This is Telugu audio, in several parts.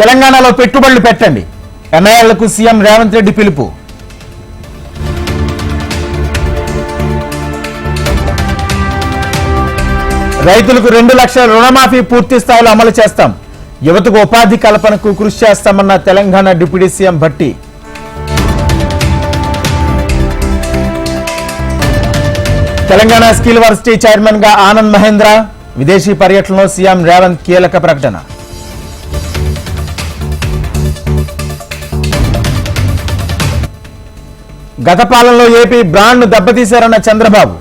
తెలంగాణలో పెట్టుబడులు పెట్టండి. ఎన్ఐఎల్కు సీఎం రేవంత్ రెడ్డి పిలుపు. రైతులకు రెండు లక్షల రుణమాఫీ పూర్తి స్థాయిలో అమలు చేస్తాం. యువతకు ఉపాధి కల్పనకు కృషి చేస్తామన్న Telangana deputy CM Bhatti. Telangana skill varsity చైర్మన్గా ఆనంద్ మహేంద్ర విదేశీ పర్యటనలో సీఎం రేవంత్ కీలక ప్రకటన. గత పాలనలో ఏపీ బ్రాండ్ను దెబ్బతీశారన్న చంద్రబాబు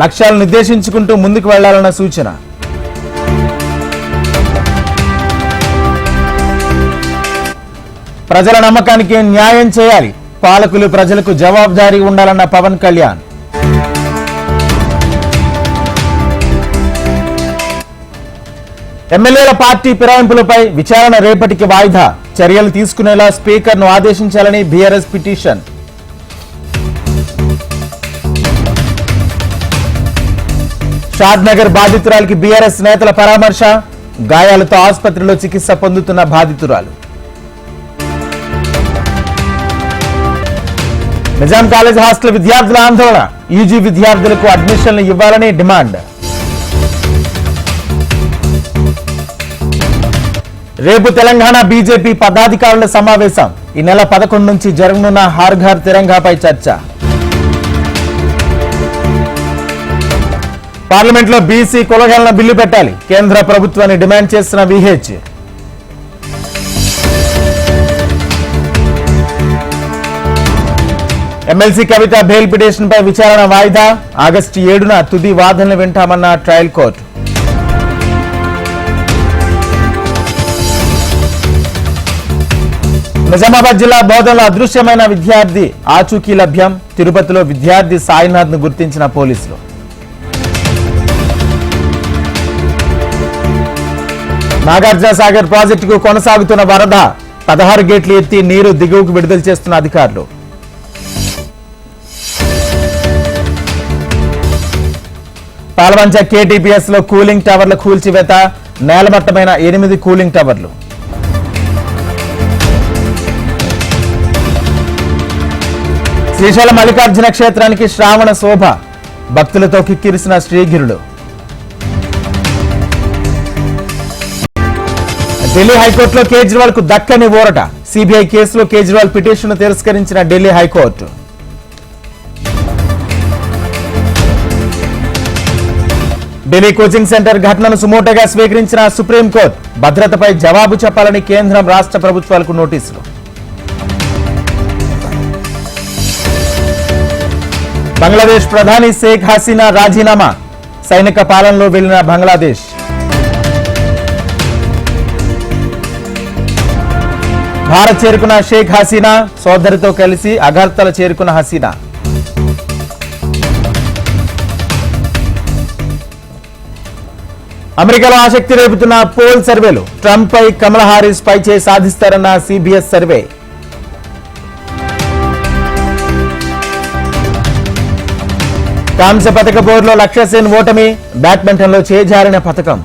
లక్ష్యాలు నిర్దేశించుకుంటూ ముందుకు వెళ్ళాలన్న సూచన. ప్రజల నమ్మకానికి న్యాయం చేయాలి పాలకులు ప్రజలకు జవాబుదారీ ఉండాలన్న పవన్ కళ్యాణ్. ఎమ్మెల్యేల పార్టీ ఫిరాయింపులపై విచారణ రేపటికి వాయిదా చర్యలు తీసుకునేలా స్పీకర్ను ఆదేశించాలని బీఆర్ఎస్ పిటిషన్. షాద్నగర్ బాధితురాలికి బీఆర్ఎస్ నేతల పరామర్శ గాయాలతో ఆసుపత్రిలో చికిత్స పొందుతున్న బాధితురాలు. నిజాం కాలేజ్ హాస్టల్ విద్యార్థుల ఆందోళన యూజీ విద్యార్థులకు అడ్మిషన్లు ఇవ్వాలని డిమాండ్. రేపు తెలంగాణ బీజేపీ పదాధికారుల సమావేశం. ఈ నెల పదకొండు నుంచి జరగనున్న హార్ఘార్ తిరంగాపై చర్చ. పార్లమెంట్లో బీసీ కులగణన బిల్లు పెట్టాలి. కేంద్ర ప్రభుత్వాన్ని డిమాండ్ చేస్తున్న VH. MLC Kavitha bail petition పై విచారణ వాయిదా. ఆగస్టు ఏడున తుది వాదనలు వింటామన్న ట్రయల్ కోర్టు. నిజామాబాద్ జిల్లా బోధనలో అదృశ్యమైన విద్యార్థి ఆచూకీ లభ్యం. తిరుపతిలో విద్యార్థి సాయినాథ్ను గుర్తించిన పోలీసులు. నాగార్జున సాగర్ ప్రాజెక్టుకు కొనసాగుతున్న వరద పదహారు గేట్లు ఎత్తి నీరు దిగువకు విడుదల చేస్తున్న అధికారులు. పాలవంచ కేటీపీఎస్లో కూలింగ్ టవర్ల కూల్చివేత నేలమట్టమైన ఎనిమిది కూలింగ్ టవర్లు. శ్రీశైలం మల్లికార్జున క్షేత్రానికి శ్రావణ శోభ. భక్తులతో కిక్కిరిసిన శ్రీగిరుడు ఢిల్లీ హైకోర్టులో కేజ్రీవాల్కు దక్కని ఊరట. సిబిఐ కేసులో కేజ్రీవాల్ పిటిషన్ తిరస్కరించిన Delhi high court. Delhi coaching centre ఘటనను సుమోటగా స్వీకరించిన సుప్రీంకోర్టు భద్రతపై జవాబు చెప్పాలని కేంద్రం రాష్ట్ర ప్రభుత్వాలకు నోటీసులు. బంగ్లాదేశ్ ప్రధాని షేక్ హసీనా రాజీనామా. సైనిక పాలనలో వెళ్ళిన బంగ్లాదేశ్. భారత్ చేరుకున్న షేక్ హసీనా సోదరితో కలిసి అగర్తల చేరుకున్న హసీనా. అమెరికాలో ఆసక్తి రేపుతున్న పోల్ సర్వేలు ట్రంప్ పై కమలా హారిస్ పై చేయి సాధిస్తారన్న సిబిఎస్ సర్వే. కాంస్య పథక బోర్డులో లక్ష్యసేన్ ఓటమి బ్యాడ్మింటన్లో చేజారిన పథకం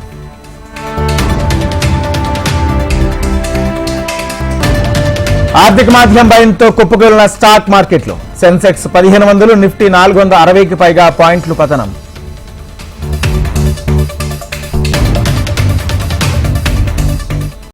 ఆర్థిక మాధ్యం భయంతో కుప్పకూలిన స్టాక్ మార్కెట్లు సెన్సెక్స్ పదిహేను వందలు నిఫ్టీ నాలుగు వందల అరవైకి పైగా పాయింట్లు పతనం.